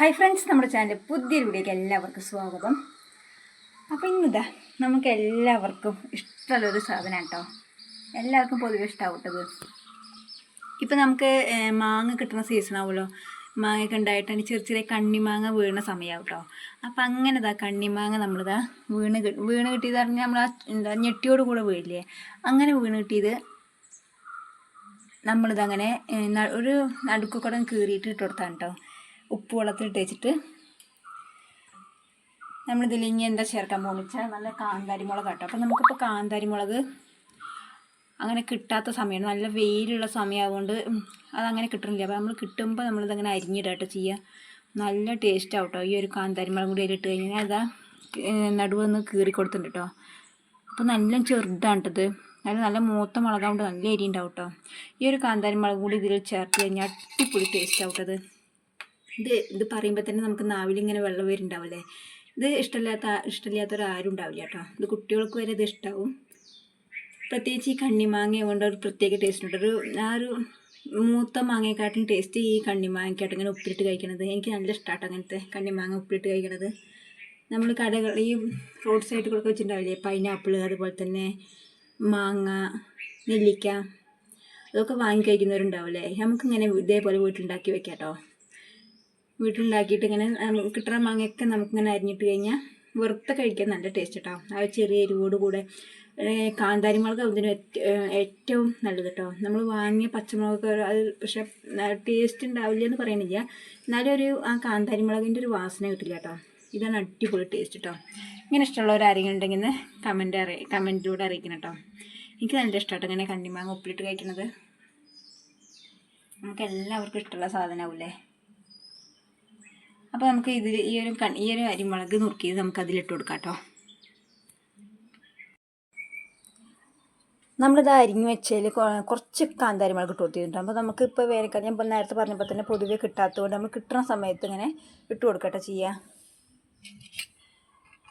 Hi friends നമ്മുടെ channel പുതിയൊരു വീഡിയോക്ക് എല്ലാവർക്കും സ്വാഗതം. അപ്പോൾ ഇന്നിതാ നമുക്ക് എല്ലാവർക്കും ഇഷ്ടമുള്ളൊരു സാധനം കേട്ടോ. എല്ലാവർക്കും പൊതുവെ ഇഷ്ടമാവട്ടത് ഇപ്പം നമുക്ക് മാങ്ങ കിട്ടുന്ന സീസൺ ആവുമല്ലോ. മാങ്ങയൊക്കെ ഉണ്ടായിട്ടാണ് ചെറിയ ചെറിയ കണ്ണിമാങ്ങ വീണ സമയമാവും കേട്ടോ. അപ്പം അങ്ങനെ ഇതാ കണ്ണിമാങ്ങ നമ്മളിതാ വീണ് വീണ് കിട്ടിയത് പറഞ്ഞാൽ നമ്മൾ ആ എന്താ ഞെട്ടിയോട് കൂടെ വീഴില്ലേ? അങ്ങനെ വീണ് കിട്ടിയത് നമ്മളിതങ്ങനെ ഒരു നടുക്കൊക്കെ കീറിയിട്ട് ഇട്ട് കൊടുത്താണ് കേട്ടോ. ഉപ്പ് വെള്ളത്തിൽ ഇട്ട് വെച്ചിട്ട് നമ്മളിതിൽ ഇനി എന്താ ചേർക്കാൻ പോകുന്നത് നല്ല കാന്താരി മുളക് കേട്ടോ അപ്പം നമുക്കിപ്പോൾ കാന്താരി മുളക് അങ്ങനെ കിട്ടാത്ത സമയമാണ്. നല്ല വെയിലുള്ള സമയമായതുകൊണ്ട് അതങ്ങനെ കിട്ടുന്നില്ല അപ്പോൾ നമ്മൾ കിട്ടുമ്പോൾ നമ്മളിതങ്ങനെ അരിഞ്ഞിടാട്ടോ ചെയ്യുക. നല്ല ടേസ്റ്റ് ആവട്ടോ ഈ ഒരു കാന്താരി മുളക് കൂടി അതിലിട്ട് കഴിഞ്ഞാൽ. അതാ നടുവെന്ന് കീറി കൊടുത്തിട്ടുണ്ട് കേട്ടോ. അപ്പോൾ നല്ല ചെറുതാണ് കേട്ടത്. നല്ല നല്ല മൂത്ത മുളകാവുകൊണ്ട് നല്ല എരി ഉണ്ടാവും കേട്ടോ. ഈ ഒരു കാന്താരി മുളക് കൂടി ഇതിൽ ചേർത്ത് കഴിഞ്ഞാൽ അടിപൊളി ടേസ്റ്റ് ആവട്ടത് ഇത് ഇത് പറയുമ്പോൾ തന്നെ നമുക്ക് നാവിലിങ്ങനെ വെള്ളം വരുന്നുണ്ടാവില്ലേ ഇത് ഇഷ്ടമില്ലാത്ത ഇഷ്ടമില്ലാത്തവരാരും ഉണ്ടാവില്ല കേട്ടോ. ഇത് കുട്ടികൾക്ക് വരെ ഇത് ഇഷ്ടമാവും പ്രത്യേകിച്ച് ഈ കണ്ണിമാങ്ങ കൊണ്ട് ഒരു പ്രത്യേക ടേസ്റ്റ് ഉണ്ട്. ഒരു ആ ഒരു മൂത്ത മാങ്ങയെക്കാട്ടും ടേസ്റ്റ് ഈ കണ്ണിമാങ്ങയ്ക്കാട്ടും ഇങ്ങനെ ഉപ്പിലിട്ട് കഴിക്കണത് എനിക്ക് നല്ല ഇഷ്ടമാട്ടോ അങ്ങനത്തെ കണ്ണിമാങ്ങ ഉപ്പിലിട്ട് കഴിക്കണത്. നമ്മൾ കടകൾ ഈ റോഡ് സൈഡുകളൊക്കെ വെച്ചിട്ടുണ്ടാവില്ലേ? പൈനാപ്പിൾ അതുപോലെ തന്നെ മാങ്ങ നെല്ലിക്ക അതൊക്കെ വാങ്ങി കഴിക്കുന്നവരുണ്ടാവില്ലേ നമുക്കിങ്ങനെ ഇതേപോലെ വീട്ടിലുണ്ടാക്കി വെക്കാം കേട്ടോ. വീട്ടിലുണ്ടാക്കിയിട്ട് ഇങ്ങനെ കിട്ടുന്ന മാങ്ങയൊക്കെ നമുക്കിങ്ങനെ അരിഞ്ഞിട്ട് കഴിഞ്ഞാൽ വെറുതെ കഴിക്കാൻ നല്ല ടേസ്റ്റ് കേട്ടോ ആ ചെറിയ എരിവോട് കൂടെ കാന്താരി മുളക് അതിന് ഏറ്റവും നല്ലത് കേട്ടോ നമ്മൾ വാങ്ങിയ പച്ചമുളകൊക്കെ അത് പക്ഷെ ടേസ്റ്റ് ഉണ്ടാവില്ല എന്ന് പറയുന്നില്ല. എന്നാലും ഒരു ആ കാന്താരി മുളകിന്റെ ഒരു വാസന കിട്ടില്ല കേട്ടോ ഇതാണ് അടിപൊളി ടേസ്റ്റ് കേട്ടോ ഇങ്ങനെ ഇഷ്ടമുള്ളവർ ആരെങ്കിലും ഉണ്ടെങ്കിൽ കമന്റ് അറിയ കമന്റിലൂടെ അറിയിക്കണം കേട്ടോ എനിക്ക് നല്ല ഇഷ്ടമാട്ടോ ഇങ്ങനെ കണ്ണിമാങ്ങ ഉപ്പിലിട്ട് കഴിക്കുന്നത്. നമുക്ക് എല്ലാവർക്കും ഇഷ്ടമുള്ള സാധനമാവില്ലേ? അപ്പോൾ നമുക്ക് ഇതിൽ ഈ ഒരു കൺ ഈ ഒരു അരിമുളക് നുറുക്കിയത് നമുക്ക് അതിലിട്ട് കൊടുക്കാം കേട്ടോ നമ്മളിത് അരിഞ്ഞ് വെച്ചതിൽ കുറച്ച് കാന്താരി മുളക് ഇട്ട് കൊടുത്തിട്ടുണ്ട്. അപ്പോൾ നമുക്ക് ഇപ്പോൾ വേനൽക്കാലം ഞാൻ ഇപ്പോൾ നേരത്തെ പറഞ്ഞപ്പോൾ തന്നെ പൊതുവെ കിട്ടാത്തതുകൊണ്ട് നമ്മൾ കിട്ടുന്ന സമയത്ത് ഇങ്ങനെ ഇട്ട് കൊടുക്കട്ടെ ചെയ്യുക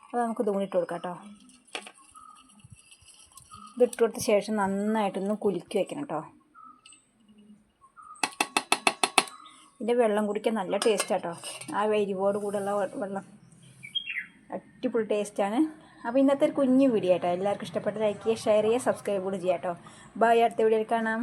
അപ്പോൾ നമുക്ക് ഇതും ഇട്ട് കൊടുക്കാം കേട്ടോ ഇതിട്ട് കൊടുത്ത ശേഷം നന്നായിട്ടൊന്ന് കുലുക്കി വെക്കണം കേട്ടോ. ഇതിന്റെ വെള്ളം കുടിക്കാൻ നല്ല ടേസ്റ്റ് കേട്ടോ ആ എരിവോട് കൂടെയുള്ള വെള്ളം. അടിപൊളി ടേസ്റ്റാണ്. അപ്പോൾ ഇന്നത്തെ ഒരു കുഞ്ഞു വീഡിയോ കേട്ടോ എല്ലാവർക്കും ഇഷ്ടപ്പെട്ട ലൈക്ക് ചെയ്യുക ഷെയർ ചെയ്യുക സബ്സ്ക്രൈബ് കൂടി ചെയ്യാം കേട്ടോ ബൈ അടുത്ത വീഡിയോയിൽ കാണാം.